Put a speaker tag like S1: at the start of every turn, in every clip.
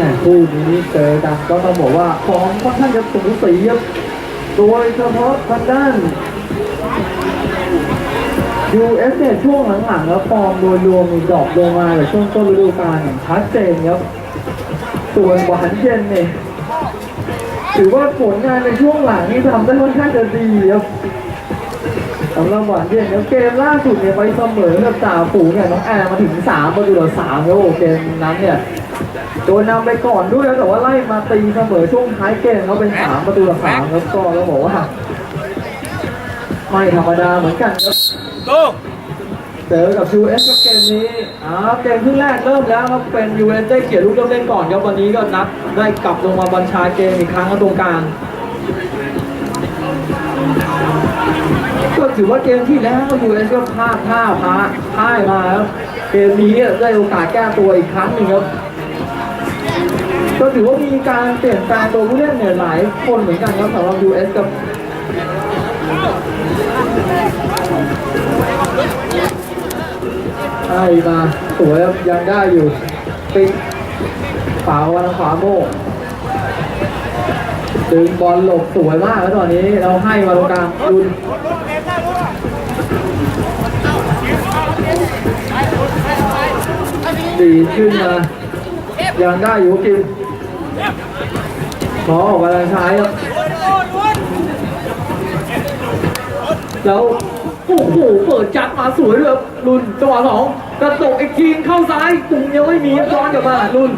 S1: แหมคู่นี้เจอกันก็ต้องบอกว่าฟอร์มค่อนข้างจะสูสีครับโดยเฉพาะทางด้าน US เนี่ยช่วงหลังๆแล้วฟอร์มโดยรวมมีดรอปลงมาแต่ช่วงต้นฤดูกาลอย่างชัดเจนครับส่วนหวานเย็นเนี่ยถือว่าผลงานในช่วงหลังนี่ทำได้ค่อนข้างจะดีครับสำหรับหวานเย็นครับเกมล่าสุดเนี่ยไปเสมอกับจ่าฝูงเนี่ยน้องแอร์มาถึงสามประตูต่อสามครับโอ้เกมนั้นเนี่ย โดนนำไปก่อนด้วยครับแต่ว่าไล่มาตีเสมอช่วงท้ายเกมเขาเป็นสามประตูต่อสามครับก็แล้วบอกว่าไม่ธรรมดาเหมือนกันครับ
S2: Go!
S1: เจอกับ US กับเกมนี้อ่าเกมครึ่งแรกเริ่มแล้วครับเป็น US ได้เกียรติลูกเริ่มเล่นก่อนครับวันนี้ก็นัดได้กลับลงมาบัญชาเกมอีกครั้งครับตรงกลางก็ถือว่าเกมที่แล้ว US ก็พลาดท่าพาพ่ายมาครับเกมนี้ได้โอกาสแก้ตัวอีกครั้งหนึ่งครับ ก็ถือว่ามีการเปลี่ยนแปลงตัวผู้เล่นเนี่ยหลายคนเหมือนกันครับสำหรับ US กับใช่มาสวยยังได้อยู่ปิ๊กฝาวันขวาโมกดึงบอลหลบสวยมากแล้วตอนนี้เราให้มาตรงกลางดุนดีขึ้นมายังได้อยู่กิน ขอออกกำลังใช้ครับแล้วโอ้โหเปิดจัดมาสวยเลยครับลุนจังหวะสองกระตกอีกทีเข้าซ้ายกลุ่มยังไม่มีย้อนกลับมาลุน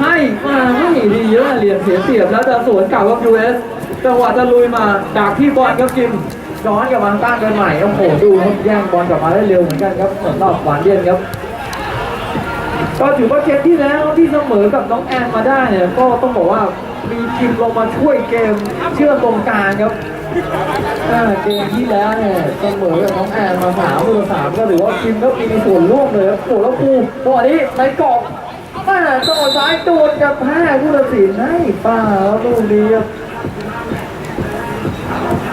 S1: ให้มาให้ดีเยอะเหรียญเสียเปรียบแล้วจะสวนกลับกับ US จังหวะจะลุยมาดักที่บอลครับกิมย้อนกลับมาตั้งกันใหม่โอ้โหดูครับแย่งบอลกลับมาได้เร็วเหมือนกันครับเหมือนรอบหวานเย็นครับ ก็ถือว่าเกมที่แล้วที่เสมอกับน้องแอนมาได้เนี่ยก็ต้องบอกว่ามีกิมลงมาช่วยเกมเชื่อมตรงกลางครับเกมที่แล้วเนี่ยเสมอกับน้องแอนมาสามตัวสามก็ถือว่าทีมก็มีส่วนร่วมเลยครับโอ้แล้วครูตัวนี้ในกรอบมาจังหวะซ้ายโดนกับแพ้ผู้ตัดสินให้ป้าแล้วลูกนี้ครับ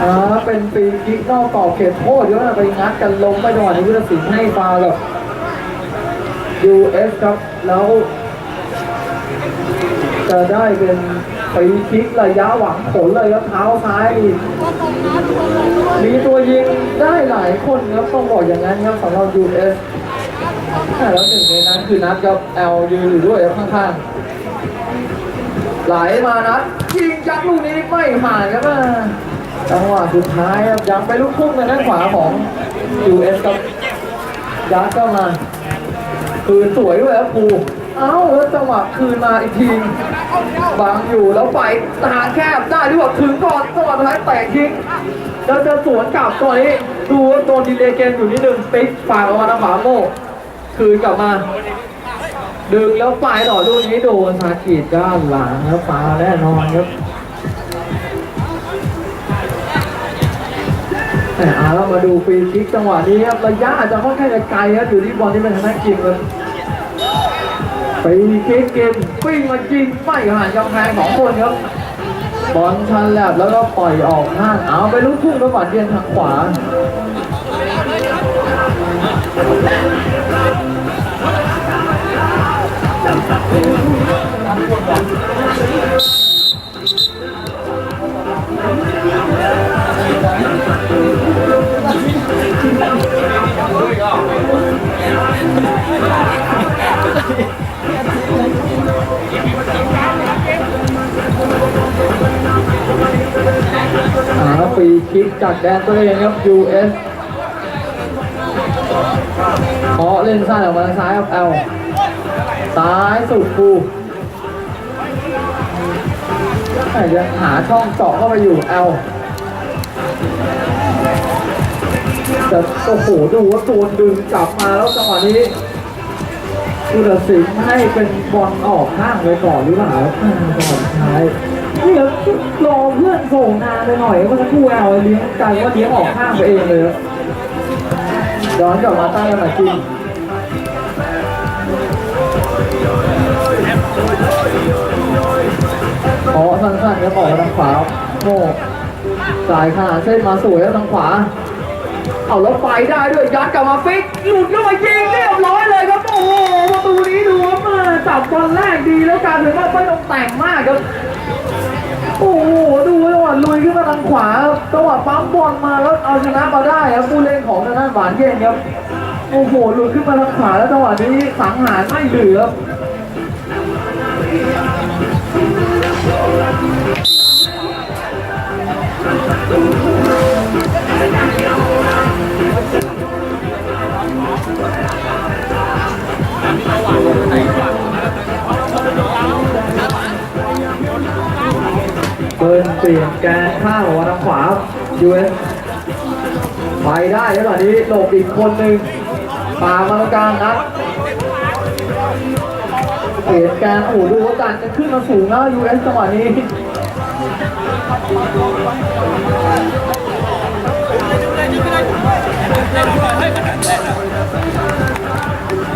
S1: อ่าเป็นฟรีคิกนอกกรอบเขตโทษเยอะนะไปงัดกันลงไปจังหวะนี้ผู้ตัดสินให้ฟาวล์กับ US ครับ แล้วจะได้เป็นฟรีคิกระยะหวังผลเลยครับเท้าซ้ายนี่มีตัวยิงได้หลายคนครับต้องบอกอย่างนั้นครับสำหรับ US แต่แล้วหนึ่งในนั้นคือนัดกับ L ยืนอยู่ด้วยครับข้างๆไหลมานัดยิงจักลูกนี้ไม่ผ่านครับอะจังหวะสุดท้ายครับยังไปลูกพุ่งในด้านขวาของ US ครับยัดเข้ามา คืนสวยด้วยครับครูเอ้าแล้วจังหวะคืนมาอีกทีบังอยู่แล้วไปทางแคบได้ด้วยว่าถึงก่อนจังหวะสุดท้ายแตะทิ้งแล้วจะสวนกลับตอนนี้ดูว่าโดนดีเลย์เกมอยู่นิดนึงปิ๊กฝ่ากออกมาทางขวาโมคืนกลับมาดึงแล้วไปต่อลูกนี้โดนซากิด้านหลังครับฟาแน่นอนครับ แต่อาเรามาดูฟรีคิกจังหวะนี้ครับระยะอาจจะค่อนข้างจะไกลครับอยู่ที่บอลที่เป็นทางด้านกิมครับฟรีคิกเกมวิ่งมายิงไม่ห่างกำแพงสองคนครับบอลชันแลบแล้วก็ปล่อยออกข้างเอาไปลูกทุ่งแล้วหวานเดียนทางขวา หาฟีคิกจากแดนตัวเองครับ US เขอเล่นสั้นออกมาซ้ายครับ L ซ้ายสุดฟูแต่ยังหาช่องเจาะเข้าไปอยู่ L แต่โอ้โหดูว่าตัวดึงกลับมาแล้วจังหวะนี้ ผู้ตัดสินให้เป็นบอลออกข้างไปก่อนหรือเปล่าบอ่าจังหวะสุดท้ายนี่ครับรอเพื่อนส่งนานไปหน่อยเมื่อสักครู่แอลเลี้ยงกลายว่าเลี้ยงออกข้างไปเองเลยร้อนกลับมาตั้งกันใหม่จริงขอสั้นๆครับออกทางขวาโม่สายขนาดเส้นมาสวยแล้วทางขวา เอาแล้วไปได้ด้วยยัดกลับมาฟิกหลุดเข้ามายิงเรียบร้อยเลยครับโอ้โห ประตูนี้ดูว่ามาจับบอลแรกดีแล้วการถึงว่าแต่งมากครับ โอ้โหดูจังหวะลุยขึ้นมาทางขวาครับจังหวะปั๊มบอลมาแล้วเอาชนะมาได้ครับผู้เล่นของทางด้านหวานเย็นครับ โอ้โหลุยขึ้นมาทางขวาแล้วจังหวะนี้สังหารไม่เหลือครับ เบิร์นเปลี่ยนแกนข้างออกมาทางขวา US ไปได้แล้วตอนนี้หลบอีกคนหนึ่งป่ามาตรงกางนัดเปลี่ยนแกนโอ้ดูว่าการจะขึ้นมาสูงแล้ว US จังหวะนี้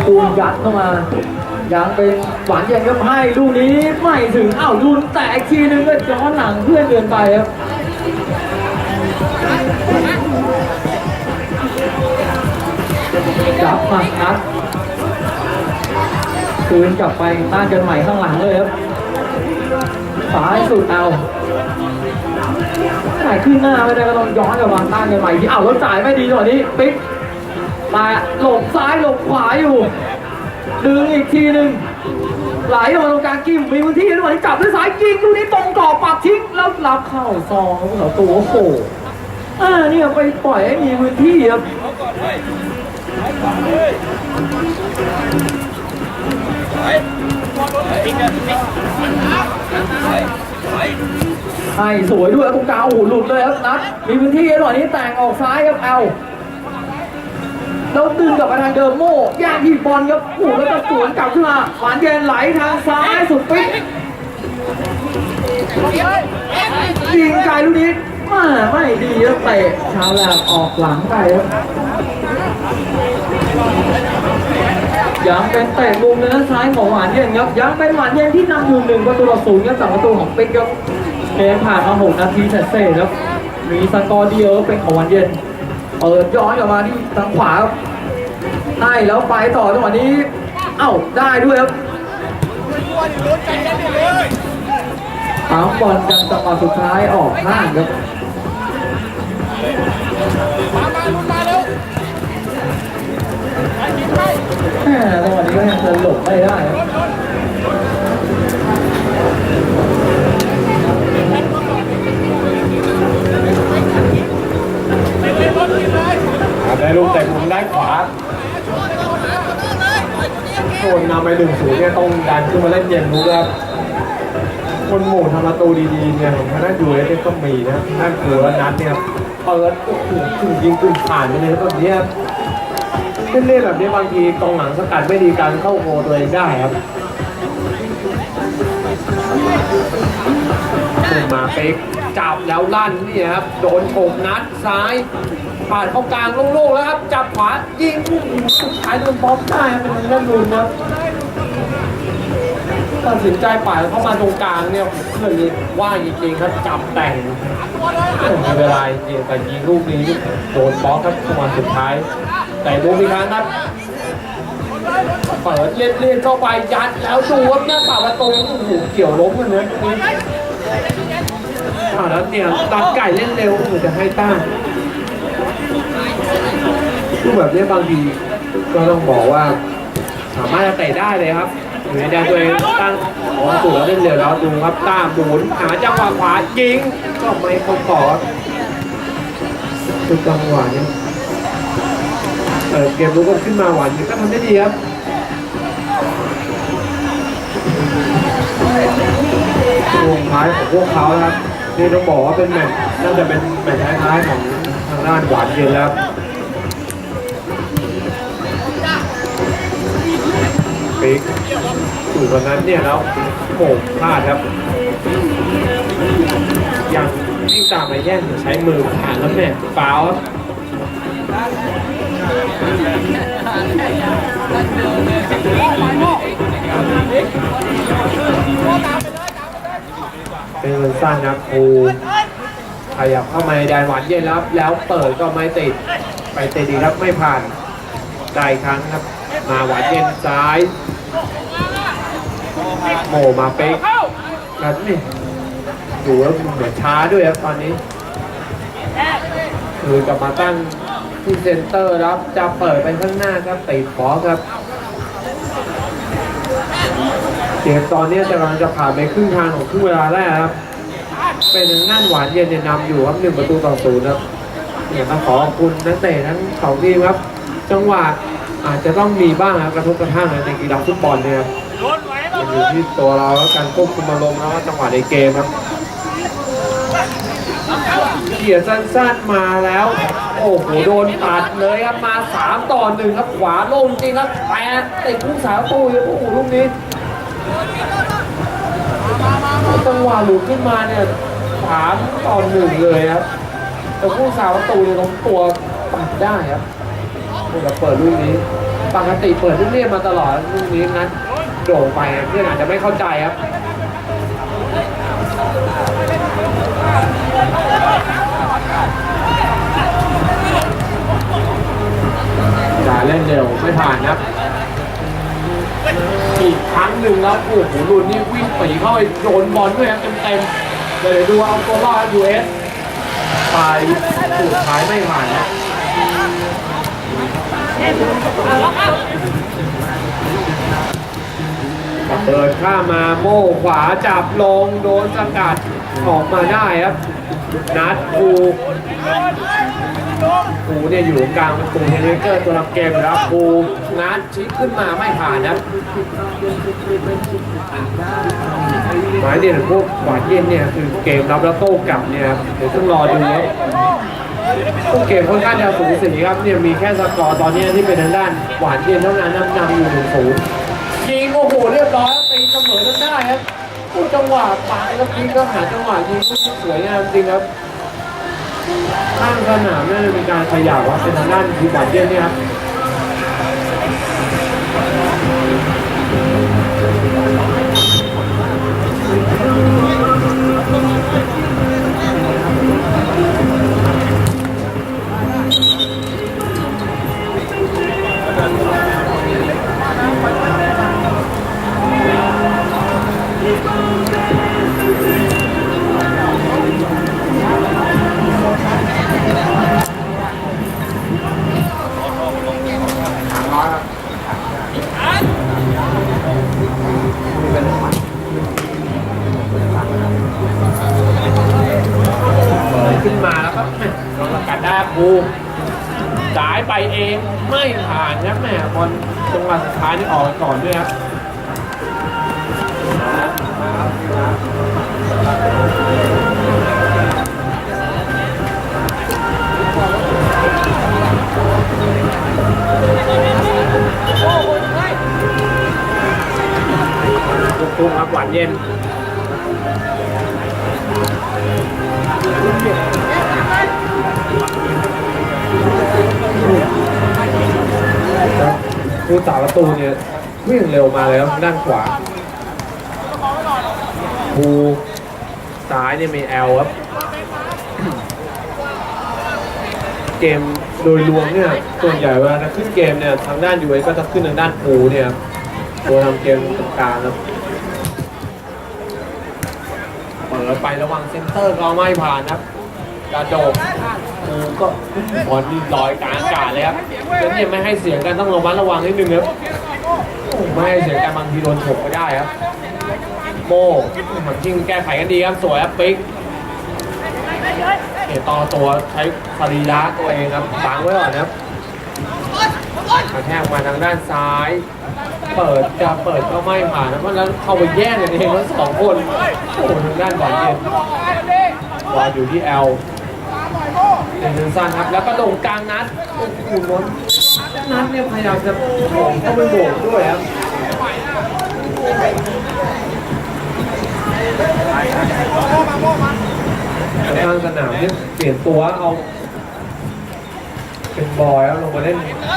S1: ตูนยัดเข้ามายังเป็นหวานเย็นครับให้ลูกนี้ไม่ถึงอ้าวลุนแตะอีกทีนึงก็ย้อนหลังเพื่อนเดินไปครับจับมานัดคืนกลับไปต้านกันใหม่ข้างหลังเลยครับซ้ายสุดเอาไหนขึ้นหน้าไม่ได้ก็ต้องย้อนกลับมาต้านกันใหม่ที่เอาแล้วจ่ายไม่ดีจังหวะนี้ปิ๊ก มาหลบซ้ายหลบขวาอยู่ ดึงอีกทีหนึ่งไหลออกมาตรงกลางกิ้มมีพื้นที่ด้วยจับด้วยสายยิงลูกนี้ตรงกรอบปัดทิ้งแล้วรับเข้าซองแล้วผู้สาตัวโอ้โหอ่าเนี่ยไปปล่อยให้มีพื้นที่ครับให้สวยด้วยตรงกลางโอ้โหหลุดเลยครับนัดมีพื้นที่หน่อยนี้แต่งออกซ้ายครับเอา แล้วดึงกลับมาทางเดิมโม่ย่างที่บอลครับโอ้โหแล้วก็สวนกลับขึ้นมาหวานเย็นไหลทางซ้ายสุดปิ๊กยิงไกลลูกนี้มาไม่ดีครับเตะชาวแลบออกหลังไปครับยังเป็นเตะมุมในด้านซ้ายของหวานเย็นครับยังเป็นหวานเย็นที่นำอยู่หนึ่งประตูต่อศูนย์ครับจากประตูของปิ๊กครับเกมผ่านมาหกนาทีเสร็จครับมีสกอร์เดียวเป็นของหวานเย็น เปิดย้อนกลับมาที่ทางขวาครับให้แล้วไปต่อจังหวะนี้ เอ้าได้ด้วยครับปั๊มบอลกันจังหวะสุดท้ายออกข้างครับแหม่จังหวะนี้ก็ยังจะหลบไม่ได้ครับ
S2: ได้ลูกแต่มุมด้านขวาโดนนำไปหนึ่งศูนย์เนี่ยต้องดันขึ้นมาเล่นเย็นรู้ครับคนหมู่ทำประตูดีๆเนี่ยผมน่าดูเลยก็มีนะน่ากลัวนัดเนี่ยเปิดโอ้โหถึงยิงถึงผ่านไปเลยแล้วแบบนี้ยเล่นๆแบบนี้บางทีกองหลังสกัดไม่ดีการเข้าโกตัวเองได้ครับ มาเป๊กจับแล้วลั่นนี่ครับโดนฉกนัดซ้ายผ่านเข้ากลางโล่งๆแล้วครับ จับขวายิงลูกสุดท้ายโดนบล็อกได้ครับเป็นเรื่องรุนครับตัดสินใจป่าเข้ามาตรงกลางเนี่ยเพื่อนเลยว่างจริงๆครับจับแต่งมีเวลาจริงแต่ยิงลูกนี้โดนบล็อกครับจังหวะสุดท้าย แต่ดูมีครั้งครับเปิดเล่นเล่นๆเข้าไปยัดแล้วดูว่าหน้าป่าประตูโอ้โหเกี่ยวล้มกันเลย ตรงนี้อ่าแล้วเนี่ยตัดไก่เล่นเร็วโอ้โหจะให้ตั้งลูกแบบนี้บางทีก็ต้องบอกว่า สามารถจะเตะได้เลยครับอยู่ในแดนตัวเองตั้งโอ้ตัวเล่นเร็วแล้วดูครับตามหมุนหาจังหวะขวายิงก็ไม่เข้าต่อคือจังหวะนี้เปิดเกมลุกกันขึ้นมาหวานยิงก็ทำได้ดีครับวงท้ายของพวกเขาครับ นี่ต้องบอกว่าเป็นแมตช์น่าจะเป็นแมตช์ท้ายๆของทางด้านหวานเย็นแล้วปิ๊กอยู่ตรงนั้นเนี่ยแล้วโหมพลาดครับยังวิ่งตามมาแย่งใช้มือผ่านแล้วเนี่ฟาวครับ เป็นเงินสั้นนะครูขยับเข้ามาในแดนหวานเย็นแล้วแล้วเปิดก็ไม่ติด ไปติดอีครับไม่ผ่านได้ครั้งครับ มาหวานเย็นซ้ายโมมาเป๊กครับนี่ดูแล้วเหมือนช้าด้วยครับตอนนี้คือกลับมาตั้งที่เซนเตอร์ครับจะเปิดไปข้างหน้าครับติดบอลครับ เกมตอนนี้กำลังจะผ่านไปครึ่งทางของครึ่งเวลาแรกครับ เป็นทางด้านหวานเย็นเนี่ยนำอยู่ครับหนึ่งประตูต่อศูนย์ครับเนี่ยต้องขอขอบคุณนักเตะทั้งสองทีมครับ จังหวะอาจจะต้องมีบ้างครับกระทบกระทั่งในกีฬาฟุตบอลเนี่ยครับมันอยู่ที่ตัวเราแล้วการควบคุมอารมณ์แล้วก็จังหวะในเกมครับเขี่ยสั้นๆมาแล้ว โอ้โหโดนตัดเลยครับมาสามต่อหนึ่งครับขวาโล่งจริงครับแปะติดผู้สาวตู้โอ้โหลูกนี้ จังหวะหลุดขึ้นมาเนี่ยสามต่อหนึ่งเลยครับแต่ผู้สาวประตูเนี่ยล้มตัวปัดได้ครับโอ้แต่เปิดลูกนี้ปกติเปิดลูกเรียบมาตลอดลูกนี้นั้นโด่งไปเพื่อนอาจจะไม่เข้าใจครับจ่ายเล่นเร็วไม่ผ่านครับ อีกครั้งหนึ่งแล้วโอ้โหลุนนี่วิ่งปีเข้าไปโดนบอลด้วยครับเต็มๆเดี๋ยวดูเอาตัวรอดยูเอสไปสุดท้ายไม่ผ่านนะเปิดข้ามาโม่ขวาจับลงโดนสกัดออกมาได้ครับ นัดคูคูเนี่ยอยู่กลางประตูเฮนิเกอร์ตัวรับเกมครับคูนัดชิดขึ้นมาไม่ผ่านครับ หมายเด่นพวกหวานเย็นเนี่ยคือเกมรับแล้วโต้กลับเนี่ยครับเดี๋ยวต้องรอดูครับพวกเกมค่อนข้างจะสูสีครับเนี่ยมีแค่สกอร์ตอนนี้ที่เป็นทางด้านหวานเย็นเท่านั้นนำนำอยู่หนึ่งศูนย์ยิงโอ้โหเรียบร้อยตีเสมอกันได้ครับผู้จังหวะปาแล้วพีก็หาจังหวะยิงที่สวยงามจริงครับข้างสนามเนี่ยมีการขยับว่าเป็นทางด้านทีหวานเย็นเนี่ยครับ Thank you. กทุ่งครับหวานเย็นครับผู้สาประตูเนี่ยวิ่งเร็วมาเลยครับด้านขวาภูซ้ายเนี่ยมีแอลครับ เกมโดยรวมเนี่ยส่วนใหญ่เวลาขึ้นเกมเนี่ยทางด้านยูเอก็จะขึ้นทางด้านภูเนี่ยครับตัวทำเกมตรงกลางครับ เปิดไประวังเซนเตอร์ก็ไม่ผ่านครับกระโดดภูก็บอลนี่ลอยกลางอากาศเลยครับฉะนั้นเนี่ยไม่ให้เสียงกันต้องระมัดระวังนิดนึงครับไม่ให้เสียงกันบางทีโดนฉกก็ได้ครับ โม่เหมือนทิงแก้ไขกันดีครับสวยครับปิ๊กเอต่อตัวใช้สรีระตัวเองครับบังไว้ก่อนครับกระแทกมาทางด้านซ้าย เปิดจะเปิดก็ไม่ผ่านนะเพราะฉะนั้นเข้าไปแย่งกันเองทั้งสองคนโอ้โหทางด้านบอลเย็นบอลอยู่ที่แอลเป็นสั้นครับ แล้วก็โด่งกลางนัดโอ้โหล้นนัดเนี่ยพยายามจะโด่งเข้าไปโบกด้วยครับทางสนามเนี่ยเปลี่ยนตัวเอา เป็นบอยแล้วลงมาเล่น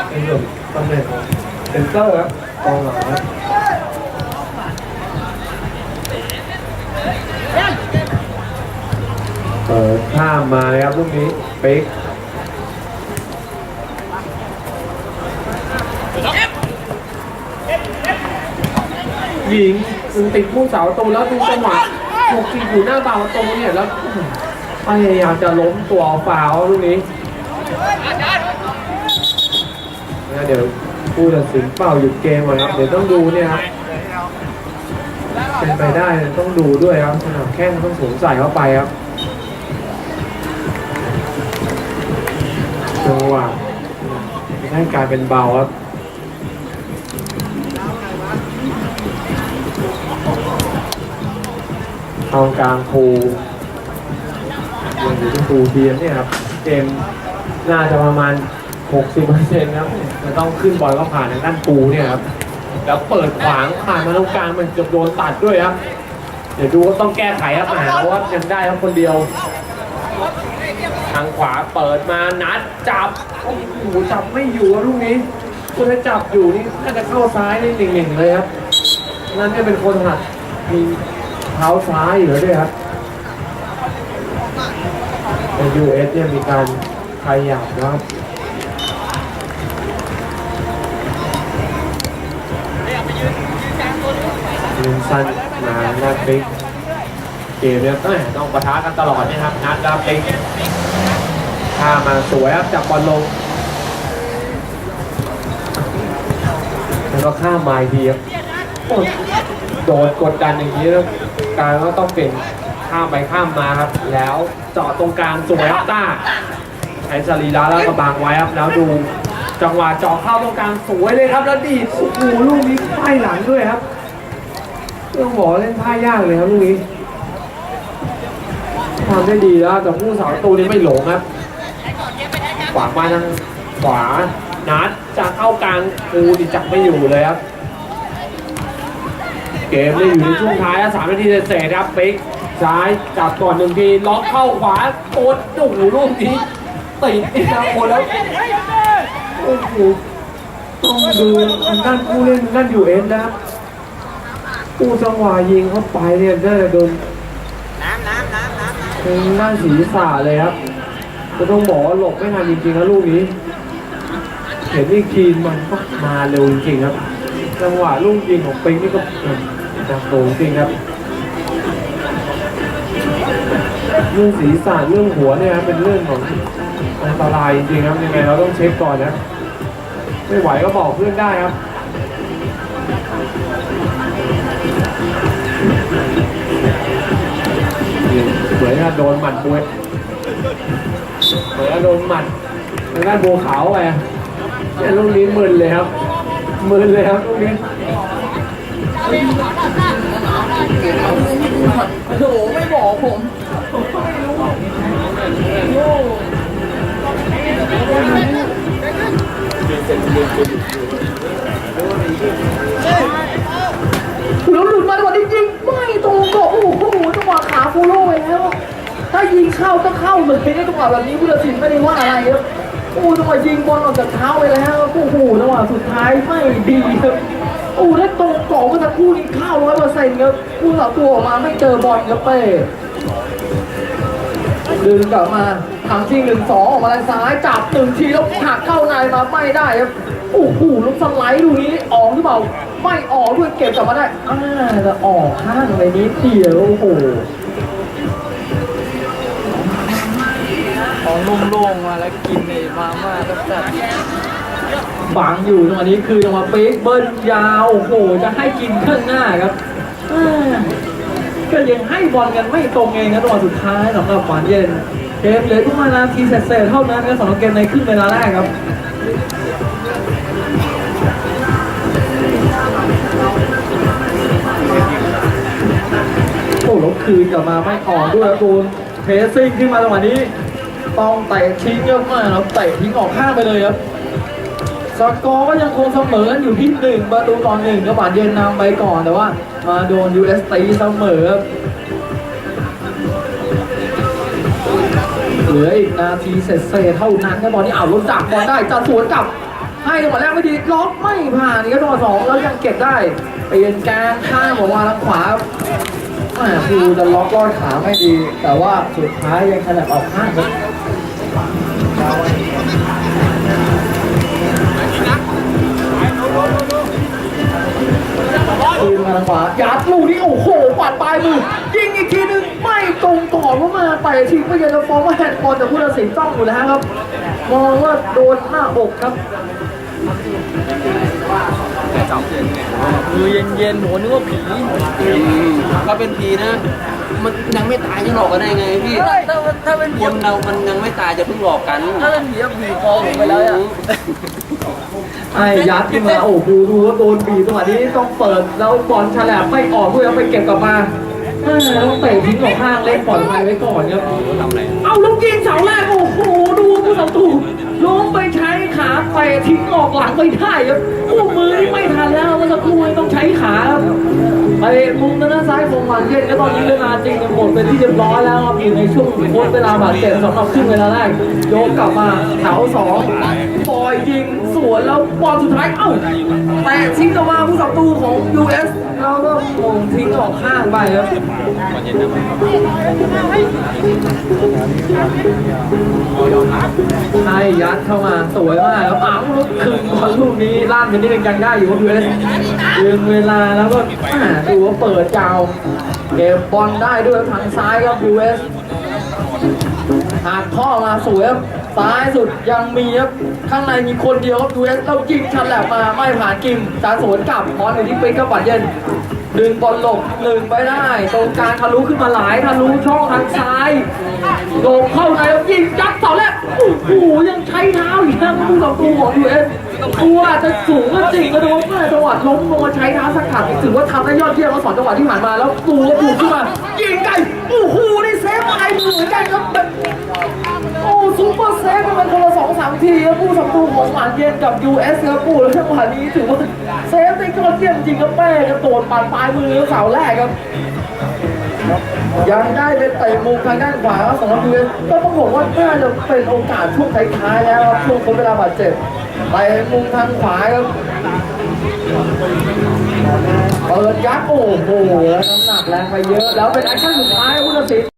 S2: ในส่วนตำแหน่งของเซนเตอร์ครับ กองหลังครับเปิดข้ามมาครับลูกนี้เป๊กยิงถึงติดผู้สาวตูแล้วดูจังหวะถูกจิงอยู่หน้าบาประตูเนี่ยแล้วพยายามจะล้มตัวฟาวลูกนี้เดี๋ยว ผู้ตัดสินเป่าหยุดเกมก่อนครับ เดี๋ยวต้องดูเนี่ยครับ เป็นไปได้ต้องดูด้วยครับสนามแข้งต้องสวมใส่เข้าไปครับ จังหวะให้กลายเป็นเบาครับตรงกลางภูยังอยู่ที่ภูเทียนเนี่ยครับ เกมน่าจะประมาณ 60%ครับจะต้องขึ้นบอลก็ผ่านทางด้านปูเนี่ยครับแล้วเปิดขวางผ่านมาตรงกลางมันเกือบโดนตัดด้วยครับเดี๋ยวดูว่าต้องแก้ไขครับหาว่ายังได้ครับคนเดียว ทางขวาเปิดมานัดจับโอ้โหจับไม่อยู่รับลูกนี้คุณถ้าจับอยู่นี่น่าจะเข้าซ้ายนี่หนึ่งๆเลยครับนั่นเนี่ยเป็นคนถนัดมีเท้าซ้ายอยู่แล้วด้วยครับในยูเอสเนี่ยมีการขยับนะครับ ยิงสั้นมาน้าปิ๊กเกมเนี่ยต้องต้องปะทะกันตลอดนะครับนัดบิ๊กข้ามาสวยครับจับบอลลงแล้วก็ข้ามมาอีกทีครับโอ้ยโดนกดดันอย่างนี้แล้วการก็ต้องเป็นข้ามไปข้ามมาครับ แล้วเจาะตรงกลางสวยครับต้าใช้สรีระแล้วก็บังไว้ครับแล้วดู จังหวะเจาะเข้าตรงกลางสวยเลยครับแล้วดีโอ้โหลูกนี้ป้ายหล ต้องบอเล่นท่ายากเลยครับลูกนี้ทำได้ดีแล้วแต่ผู้สาวตูนี้ไม่หลงครับขวางมาทางขวานัดจะเข้ากลางกูดิจับไม่อยู่เลยครับ เกมเนี่ยอยู่ในช่วงท้ายแล้วสามนาทีเศษครับปิ๊กซ้ายจับก่อนหนึ่งทีล็อกเข้าขวากดโอ้โหลูกนี้ติดอีกแล้วคนแล้วโอ้โหต้องดูด้านผู้เล่นด้านยูเอ็นนะครับ ผู้จังหวะยิงเข้าไปเนี่ยได้โดนน้ำน้ำน้ำน้ำทางด้านศีรษะเลยครับจะต้องบอกว่าหลบไม่ทันจริงๆนะลูกนี้ เห็นอีกทีมันก็มาเร็วจริงๆครับ จังหวะลูกยิงของปิงนี่ก็จังโตจริงครับเรื่องศีรษะเรื่องหัวเนี่ยครับเป็นเรื่องของอันตรายจริงๆครับยังไงเราต้องเช็คก่อนนะ ไม่ไหวก็บอกเพื่อนได้ครับ เหมือนกับโดนหมัดมวยเหมือนกับโดนหมัดทางด้านบัวขาวไปเนี่ยลูกนี้มึนเลยครับมึนเลยครับลูกนี้
S1: โอ้โหไม่บอกผม ก็เข้าเลยในจังหวะแบบนี้ผู้ตัดสินไม่ได้ว่าอะไรครับโอ้จังหวะยิงบอลออกจากเท้าไปแล้วโอ้โหจังหวะสุดท้ายไม่ดีครับโอ้ได้ตรงกรอบเมื่อสักครู่นี้เข้าร้อยเปอร์เซ็นต์ครับผู้สาตัวออกมาไม่เจอบอลครับเป้ดึงกลับมาทางที่หนึ่งสองออกมาทางซ้ายจับหนึ่งทีแล้วหักเข้าในมาไม่ได้ครับโอ้โหลูกสไลด์ลูนี้ออกหรือเปล่าไม่ออกด้วยเก็บกลับมาได้อ่าแต่ออกข้างไปนิดเดียวโอ้โห
S3: งมาแล้วกินในมาม่าต้งจัด
S1: ฝังอยู่จังนี้คือจังหวะเป๊กเบิ้ลยาวโอ้โหจะให้กินข้างหน้าครับก็ยังให้บอลกันไม่ตรงเองนะจังหวะสุดท้ายสำหรับหวานเย็นเกมเหลือทุกมานาทีเศษๆเท่านั้นครับสำหรับเกมในครึ่งเวลาแรกครับโอ้แล้วคืนกลับมาไม่ออกด้วยครับตูนเพสซิ่งขึ้นมาจังหวะนี้ ต้องเตะทิ้งเยอะมากแล้วเตะทิ้งออกข้างไปเลยครับสกอร์ก็ยังคงเสมออยู่ที่หนึ่งประตูต่อหนึ่งก็บาดเย็นนำไปก่อนแต่ว่ามาโดน US ตีเสมอครับเหลืออีกนาทีเศษเท่านั้นครับบอลนี่เอารถจับบอลได้จะสวนกลับให้จังหวะแรกไม่ดีล็อกไม่ผ่านนี่ก็จังหวะสองแล้วยังเก็บได้เปลี่ยนกลางข้างบอกว่าทางขวาแม่คือจะล็อกลอดขาไม่ดี แต่ว่าสุดท้ายยังขนาดออกข้างครับ คืนมาทางขวายัดลูกนี้โอ้โหปัดปลายมือยิงอีกทีนึงไม่ตรงต่อเข้ามาไปทิ้งไปยันจะฟ้องว่าแฮนด์บอลแต่ผู้ตัดสินต้องอยู่แล้วครับ มองว่าโดนหน้าอกครับ
S3: มือเย็นๆโหนึกว่าผี
S4: ก็เป็นผีนะ มันยังไม่ตายจะหลอกกันได้ไงพี่
S3: ถ้าถ้าเป็น
S4: ค
S3: ผี
S4: นเรา มันยังไม่ตายจะเพิ่งหลอกกัน
S3: ถ้าเป็นผีก็ผีคอผมไปแล้วอะ
S1: ไอ้ยัดขึ้นมาโอ้โหดูว่าโดนบีบจังหวะนี้ต้องเปิดแล้วบอลฉลับไม่ออกเพื่อเอาไปเก็บกลับมาแม่ต้องเตะทิ้งออกข้างเล่นปล่อยไปไว้ก่อนครับ
S4: ทำอะไร
S1: เอาลูกยิงเสาแรกโอ้โห ดูผู้สัตูล้มไปใช้ขาไปทิ้งออกหลังไม่ได้ครับคู่มือนี่ไม่ทันแล้วเมื่อสักครู่ต้องใช้ขาครับไปมุมด้านซ้ายของหวานเย็นก็ตอนนี้เวลาจริงหมดเป็นที่เรียบร้อยแล้วครับอยู่ในช่วงโค้ดเวลาบาดเจ็บสำหรับครึ่งเวลาแรกโยกกลับมาแถวสองปล่อยยิง วนแล้วบอลสุดท้ายเอ้าแต่ทิ้งออกมาผู้สัตูของ US แล้วก็มงทิ้งออกข้างไปครับให้ยัดเข้ามาสวยมากแล้วปังลูกคืนบอลลูกนี้ล่านเป็นที่เป็นยังได้อยู่ครับยูเอสยืนเวลาแล้วก็ดูว่าเปิดยาวเก็บบอลได้ด้วยทางซ้ายครับยูเอสหักข้อมาสวยครับ ซ้ายสุดยังมีครับข้างในมีคนเดียวครับยูเอสเรายิงชันแหลบมาไม่ผ่านกิมจาสวนกลับพรอยู่ที่เปิ๊กกับปัดเย็นดึงบอลหลบหนึ่งไปได้ ตรงกลางทะลุขึ้นมาหลายทะลุช่องทางซ้ายโดงเข้าในแล้วยิงยัดเสาแรกโอ้โหยังใช้เท้าอีกนะผู้กับตัวของยูเอสตัวจะสูงก็จริงก็ดูว่าเมื่อจังหวะล้มลงมาใช้เท้าสักขัดถือว่าทำได้ยอดเยี่ยมมาสองจังหวะที่ผ่านมาแล้วตัวก็ถูกขึ้นมายิงไกลโอ้โหนี่เซฟอะไรมือเหมือนกันครับแบบโอ้ ซูเปอร์เซฟกันเป็นคนละสองสามทีครับผู้สัมตูของหวานเย็นกับ US ครับผู้แล้วจังหวะนี้ถือว่าเซฟได้ยอดเยี่ยมจริงครับแม่กระโดดปัดปลายมือเสาแรกครับ ยังได้เป็นเตะมุมทางด้านขวาสำหรับยูเอสก็ต้องบอกว่าน่าจะเป็นโอกาสช่วงท้ายๆแล้วครับช่วงคนเวลาบาดเจ็บไปมุมทางขวาครับเปิดยัดโอ้โหน้ำหนักแรงไปเยอะ แล้วเป็นแอคชั่นสุดท้ายผู้ตัดสิน